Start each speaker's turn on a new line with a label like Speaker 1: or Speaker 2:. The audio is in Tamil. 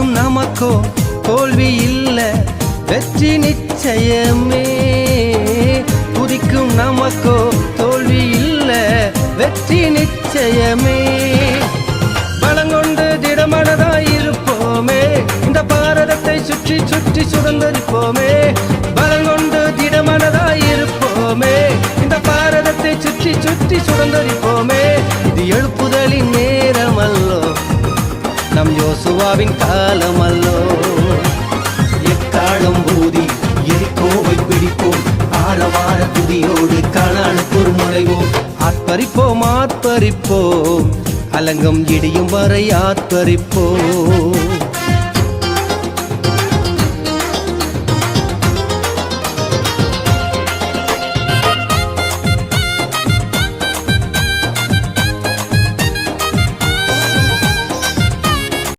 Speaker 1: துதிக்கும் நமக்கோ தோல்வி இல்ல. வெற்றி நிச்சயமே. துதிக்கும் நமக்கோ தோல்வி இல்ல. வெற்றி நிச்சயமே. பலங்கொண்டு திடமனதாய் இருப்போமே. இந்த பாரதத்தை சுற்றி சுற்றி சுதந்திரிப்போமே. பலங்கொண்டு திடமனதாய் இருப்போமே. இந்த பாரதத்தை சுற்றி சுற்றி சுதந்திரிப்போமே. இது எழுப்புதலின் யோசுவாவின் காலம் அல்லோ
Speaker 2: எக்காலம் ஊதி எரிக்கோவை பிடிப்போம். ஆழமான துதியோடு காணானுக்கு நுழைவோம்
Speaker 1: ஆர்ப்பரிப்போம் ஆர்ப்பரிப்போம். அலங்கம் இடியும் வரை ஆர்ப்பரிப்போம்.